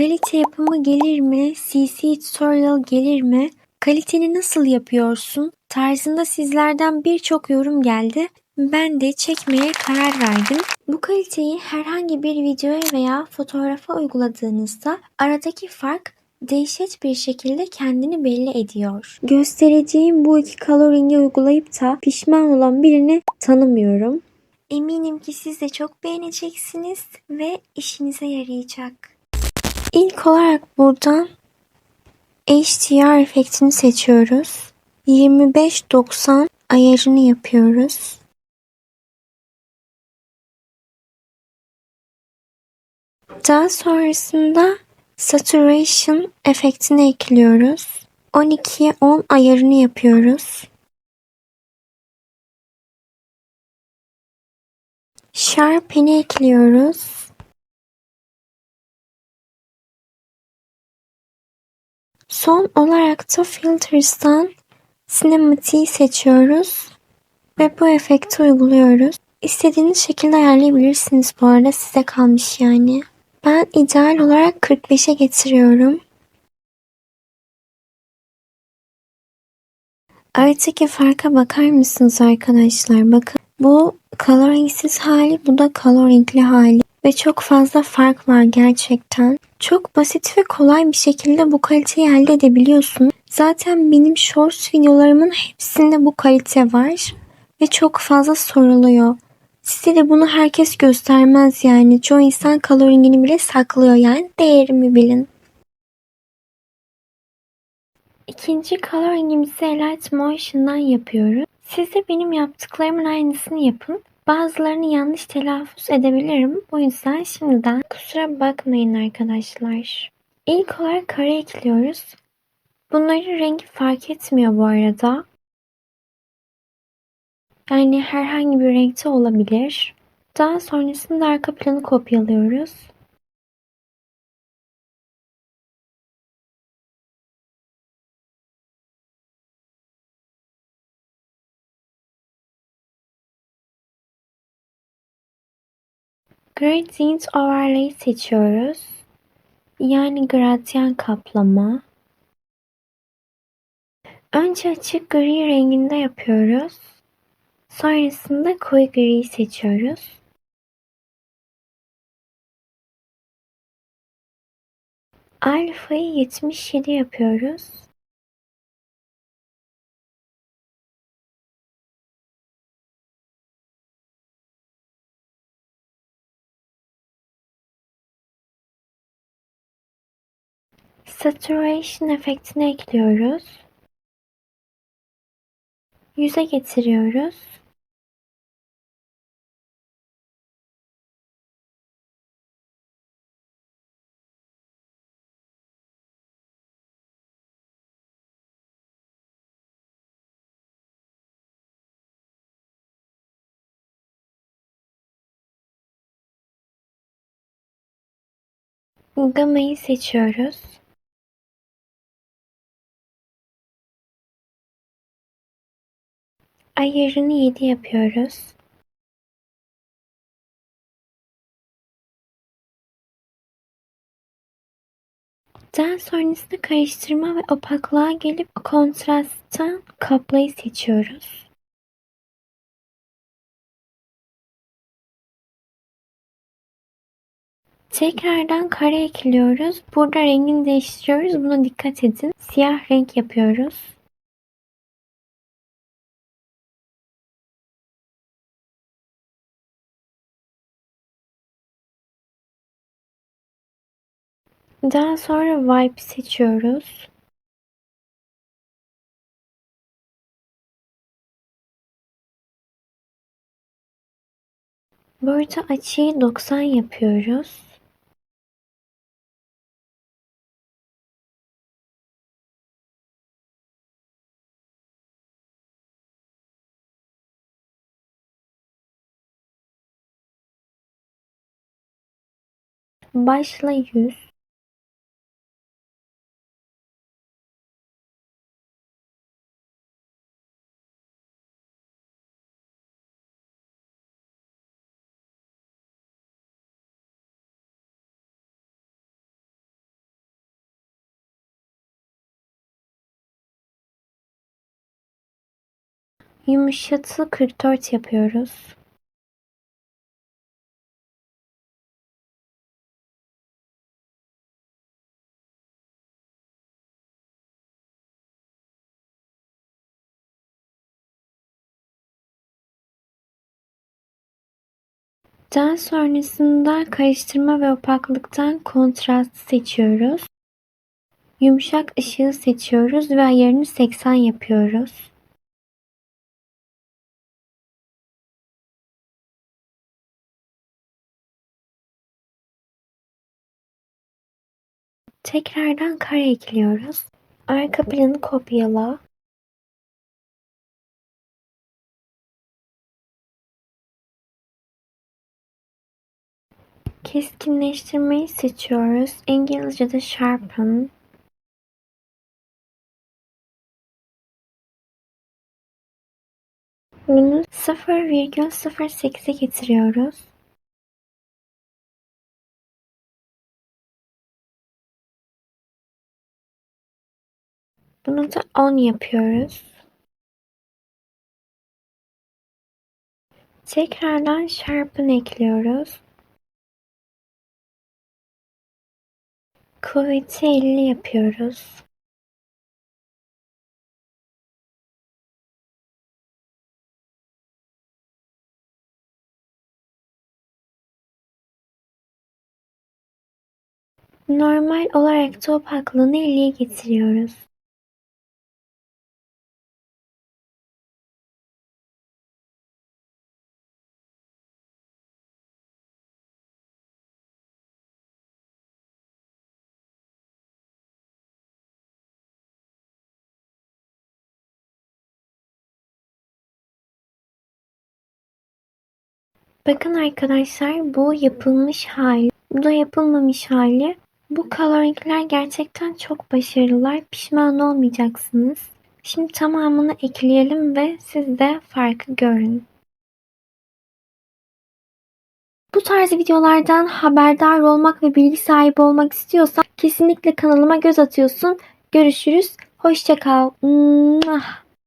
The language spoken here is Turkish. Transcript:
Kalite yapımı gelir mi? CC tutorial gelir mi? Kaliteni nasıl yapıyorsun? Tarzında sizlerden birçok yorum geldi. Ben de çekmeye karar verdim. Bu kaliteyi herhangi bir videoya veya fotoğrafa uyguladığınızda aradaki fark dehşet bir şekilde kendini belli ediyor. Göstereceğim bu iki coloring'i uygulayıp da pişman olan birini tanımıyorum. Eminim ki siz de çok beğeneceksiniz ve işinize yarayacak. İlk olarak buradan HDR efektini seçiyoruz. 25-90 ayarını yapıyoruz. Daha sonrasında saturation efektini ekliyoruz. 12'ye 10 ayarını yapıyoruz. Sharpen'i ekliyoruz. Son olarak da Filters'tan Cinematic'i seçiyoruz ve bu efekti uyguluyoruz. İstediğiniz şekilde ayarlayabilirsiniz bu arada size kalmış yani. Ben ideal olarak 45'e getiriyorum. Aradaki farka bakar mısınız arkadaşlar? Bakın bu coloringsiz hali bu da coloringli hali. Ve çok fazla fark var gerçekten. Çok basit ve kolay bir şekilde bu kaliteyi elde edebiliyorsunuz. Zaten benim shorts videolarımın hepsinde bu kalite var. Ve çok fazla soruluyor. Size de bunu herkes göstermez yani. Çoğu insan coloringini bile saklıyor yani. Değerimi bilin. İkinci coloringimizi Light Motion'dan yapıyoruz. Siz de benim yaptıklarımın aynısını yapın. Bazılarını yanlış telaffuz edebilirim. Bu yüzden şimdiden kusura bakmayın arkadaşlar. İlk olarak kare ekliyoruz. Bunların rengi fark etmiyor bu arada. Yani herhangi bir renkte olabilir. Daha sonrasında arka planı kopyalıyoruz. Gradient Overlay seçiyoruz. Yani gradyan kaplama. Önce açık gri renginde yapıyoruz. Sonrasında koyu gri seçiyoruz. Alfayı 77 yapıyoruz. Saturation efektini ekliyoruz. Yüze getiriyoruz. Gamayı seçiyoruz. Ayarını 7 yapıyoruz. Daha sonrasında karıştırma ve opaklığa gelip kontrastta kaplayı seçiyoruz. Tekrardan kare ekliyoruz. Burada rengini değiştiriyoruz. Buna dikkat edin. Siyah renk yapıyoruz. Daha sonra Vibe seçiyoruz. Burada açıyı 90 yapıyoruz. Başla 100. Yumuşatı 44 yapıyoruz. Daha sonrasında karıştırma ve opaklıktan kontrast seçiyoruz. Yumuşak ışığı seçiyoruz ve ayarını 80 yapıyoruz. Tekrardan kare ekliyoruz. Arka planı kopyala. Keskinleştirmeyi seçiyoruz. İngilizce'de sharpen. Bunu 0,08'e getiriyoruz. Bunu da 10 yapıyoruz. Tekrardan sharpen ekliyoruz. Kuvveti 50 yapıyoruz. Normal olarak da opaklığını 50'ye getiriyoruz. Bakın arkadaşlar bu yapılmış hali. Bu da yapılmamış hali. Bu coloringler gerçekten çok başarılılar. Pişman olmayacaksınız. Şimdi tamamını ekleyelim ve siz de farkı görün. Bu tarz videolardan haberdar olmak ve bilgi sahibi olmak istiyorsan kesinlikle kanalıma göz atıyorsun. Görüşürüz. Hoşça kal. Mwah.